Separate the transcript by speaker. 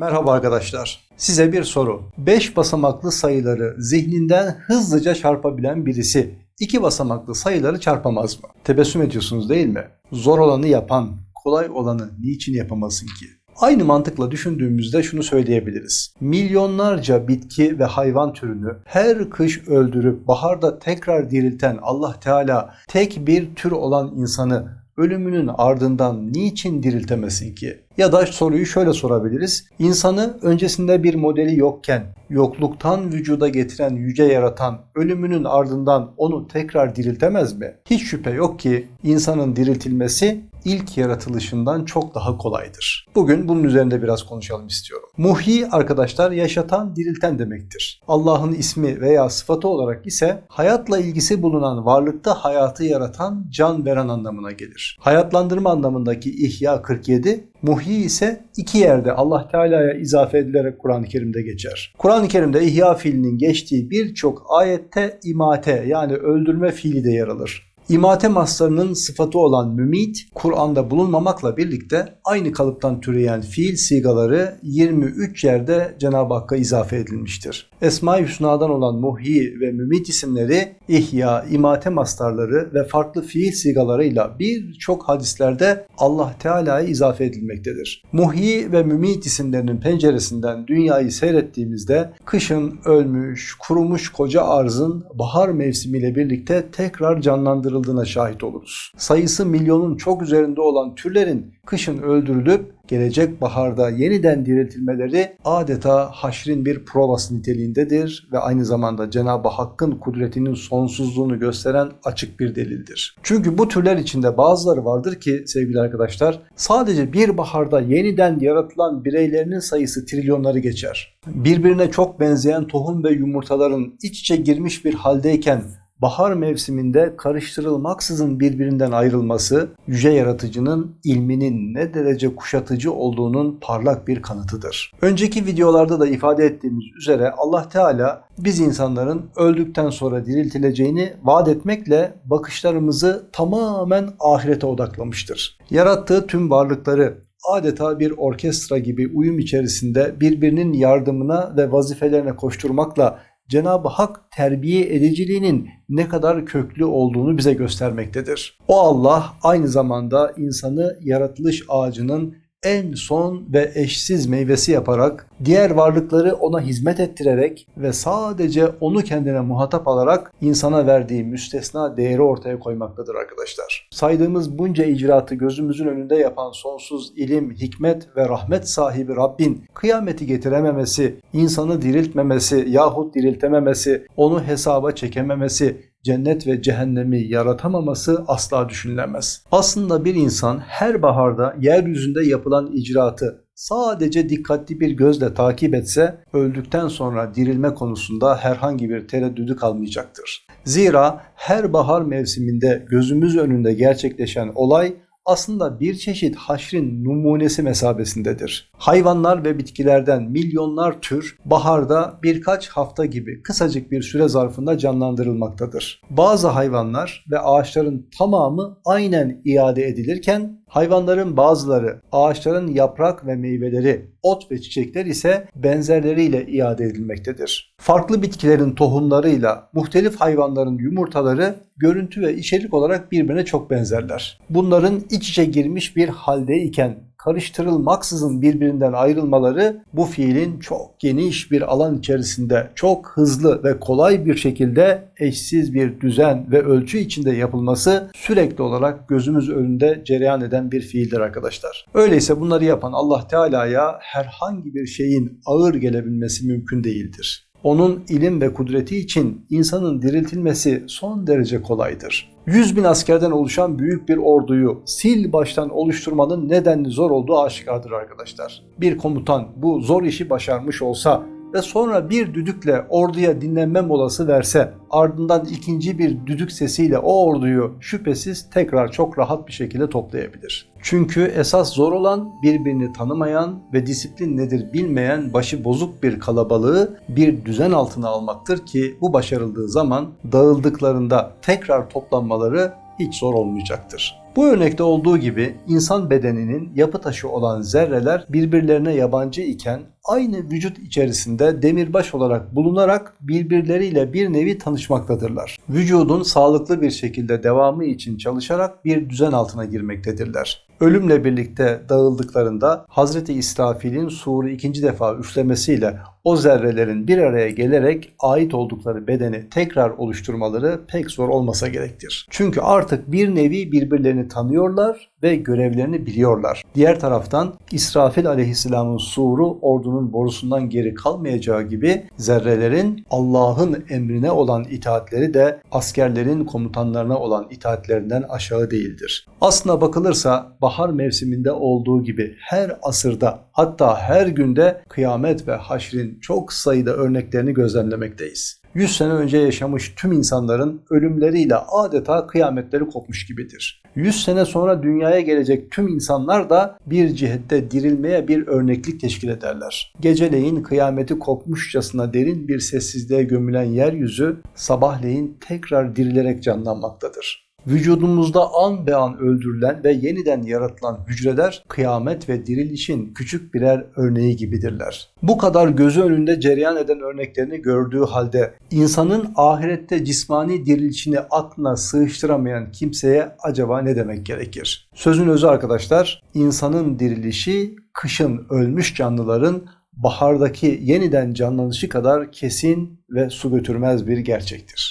Speaker 1: Merhaba arkadaşlar. Size bir soru. 5 basamaklı sayıları zihninden hızlıca çarpabilen birisi 2 basamaklı sayıları çarpamaz mı? Tebessüm ediyorsunuz değil mi? Zor olanı yapan, kolay olanı niçin yapamasın ki? Aynı mantıkla düşündüğümüzde şunu söyleyebiliriz. Milyonlarca bitki ve hayvan türünü her kış öldürüp baharda tekrar dirilten Allah Teala tek bir tür olan insanı ölümünün ardından niçin diriltemesin ki? Ya da soruyu şöyle sorabiliriz. İnsanı öncesinde bir modeli yokken, yokluktan vücuda getiren yüce yaratan ölümünün ardından onu tekrar diriltemez mi? Hiç şüphe yok ki insanın diriltilmesi ilk yaratılışından çok daha kolaydır. Bugün bunun üzerinde biraz konuşalım istiyorum. Muhyi arkadaşlar yaşatan, dirilten demektir. Allah'ın ismi veya sıfatı olarak ise hayatla ilgisi bulunan varlıkta hayatı yaratan, can veren anlamına gelir. Hayatlandırma anlamındaki İhya 47 Muhyi ise iki yerde Allah Teala'ya izafe edilerek Kur'an-ı Kerim'de geçer. Kur'an-ı Kerim'de ihya fiilinin geçtiği birçok ayette imate yani öldürme fiili de yer alır. İmate maslarının sıfatı olan mümit, Kur'an'da bulunmamakla birlikte aynı kalıptan türeyen fiil sigaları 23 yerde Cenab-ı Hakk'a izafe edilmiştir. Esma-i Hüsna'dan olan muhyi ve mümit isimleri ihya, imate mastarları ve farklı fiil sigalarıyla birçok hadislerde Allah Teala'ya izafe edilmektedir. Muhyi ve mümit isimlerinin penceresinden dünyayı seyrettiğimizde kışın ölmüş, kurumuş koca arzın bahar mevsimiyle birlikte tekrar canlandırılmıştır canlandırıldığına şahit oluruz. Sayısı milyonun çok üzerinde olan türlerin kışın öldürülüp gelecek baharda yeniden diriltilmeleri adeta haşrin bir provası niteliğindedir ve aynı zamanda Cenab-ı Hakk'ın kudretinin sonsuzluğunu gösteren açık bir delildir. Çünkü bu türler içinde bazıları vardır ki sevgili arkadaşlar sadece bir baharda yeniden yaratılan bireylerinin sayısı trilyonları geçer. Birbirine çok benzeyen tohum ve yumurtaların iç içe girmiş bir haldeyken bahar mevsiminde karıştırılmaksızın birbirinden ayrılması yüce yaratıcının ilminin ne derece kuşatıcı olduğunun parlak bir kanıtıdır. Önceki videolarda da ifade ettiğimiz üzere Allah Teala biz insanların öldükten sonra diriltileceğini vaat etmekle bakışlarımızı tamamen ahirete odaklamıştır. Yarattığı tüm varlıkları adeta bir orkestra gibi uyum içerisinde birbirinin yardımına ve vazifelerine koşturmakla Cenab-ı Hak terbiye ediciliğinin ne kadar köklü olduğunu bize göstermektedir. O Allah aynı zamanda insanı yaratılış ağacının en son ve eşsiz meyvesi yaparak, diğer varlıkları ona hizmet ettirerek ve sadece onu kendine muhatap alarak insana verdiği müstesna değeri ortaya koymaktadır arkadaşlar. Saydığımız bunca icraatı gözümüzün önünde yapan sonsuz ilim, hikmet ve rahmet sahibi Rabbin kıyameti getirememesi, insanı diriltmemesi yahut diriltememesi, onu hesaba çekememesi, cennet ve cehennemi yaratamaması asla düşünülemez. Aslında bir insan her baharda yeryüzünde yapılan icraatı sadece dikkatli bir gözle takip etse öldükten sonra dirilme konusunda herhangi bir tereddüdü kalmayacaktır. Zira her bahar mevsiminde gözümüz önünde gerçekleşen olay aslında bir çeşit haşrin numunesi mesabesindedir. Hayvanlar ve bitkilerden milyonlar tür baharda birkaç hafta gibi kısacık bir süre zarfında canlandırılmaktadır. Bazı hayvanlar ve ağaçların tamamı aynen iade edilirken hayvanların bazıları, ağaçların yaprak ve meyveleri, ot ve çiçekler ise benzerleriyle iade edilmektedir. Farklı bitkilerin tohumlarıyla muhtelif hayvanların yumurtaları görüntü ve içerik olarak birbirine çok benzerler. Bunların iç içe girmiş bir haldeyken karıştırılmaksızın birbirinden ayrılmaları bu fiilin çok geniş bir alan içerisinde çok hızlı ve kolay bir şekilde eşsiz bir düzen ve ölçü içinde yapılması sürekli olarak gözümüz önünde cereyan eden bir fiildir arkadaşlar. Öyleyse bunları yapan Allah Teala'ya herhangi bir şeyin ağır gelebilmesi mümkün değildir. Onun ilim ve kudreti için insanın diriltilmesi son derece kolaydır. 100 bin askerden oluşan büyük bir orduyu sil baştan oluşturmanın nedenli zor olduğu aşikardır arkadaşlar. Bir komutan bu zor işi başarmış olsa ve sonra bir düdükle orduya dinlenme molası verse ardından ikinci bir düdük sesiyle o orduyu şüphesiz tekrar çok rahat bir şekilde toplayabilir. Çünkü esas zor olan birbirini tanımayan ve disiplin nedir bilmeyen başı bozuk bir kalabalığı bir düzen altına almaktır ki bu başarıldığı zaman dağıldıklarında tekrar toplanmaları hiç zor olmayacaktır. Bu örnekte olduğu gibi insan bedeninin yapı taşı olan zerreler birbirlerine yabancı iken aynı vücut içerisinde demirbaş olarak bulunarak birbirleriyle bir nevi tanışmaktadırlar. Vücudun sağlıklı bir şekilde devamı için çalışarak bir düzen altına girmektedirler. Ölümle birlikte dağıldıklarında Hazreti İsrafil'in suru ikinci defa üflemesiyle o zerrelerin bir araya gelerek ait oldukları bedeni tekrar oluşturmaları pek zor olmasa gerektir. Çünkü artık bir nevi birbirlerini tanıyorlar ve görevlerini biliyorlar. Diğer taraftan İsrafil aleyhisselamın suru ordunun borusundan geri kalmayacağı gibi zerrelerin Allah'ın emrine olan itaatleri de askerlerin komutanlarına olan itaatlerinden aşağı değildir. Aslına bakılırsa bahar mevsiminde olduğu gibi her asırda hatta her günde kıyamet ve haşrin çok sayıda örneklerini gözlemlemekteyiz. 100 sene önce yaşamış tüm insanların ölümleriyle adeta kıyametleri kopmuş gibidir. 100 sene sonra dünyaya gelecek tüm insanlar da bir cihette dirilmeye bir örneklik teşkil ederler. Geceleyin kıyameti kopmuşçasına derin bir sessizliğe gömülen yeryüzü sabahleyin tekrar dirilerek canlanmaktadır. Vücudumuzda an be an öldürülen ve yeniden yaratılan hücreler kıyamet ve dirilişin küçük birer örneği gibidirler. Bu kadar gözü önünde cereyan eden örneklerini gördüğü halde insanın ahirette cismani dirilişini aklına sığıştıramayan kimseye acaba ne demek gerekir? Sözün özü arkadaşlar, insanın dirilişi kışın ölmüş canlıların bahardaki yeniden canlanışı kadar kesin ve su götürmez bir gerçektir.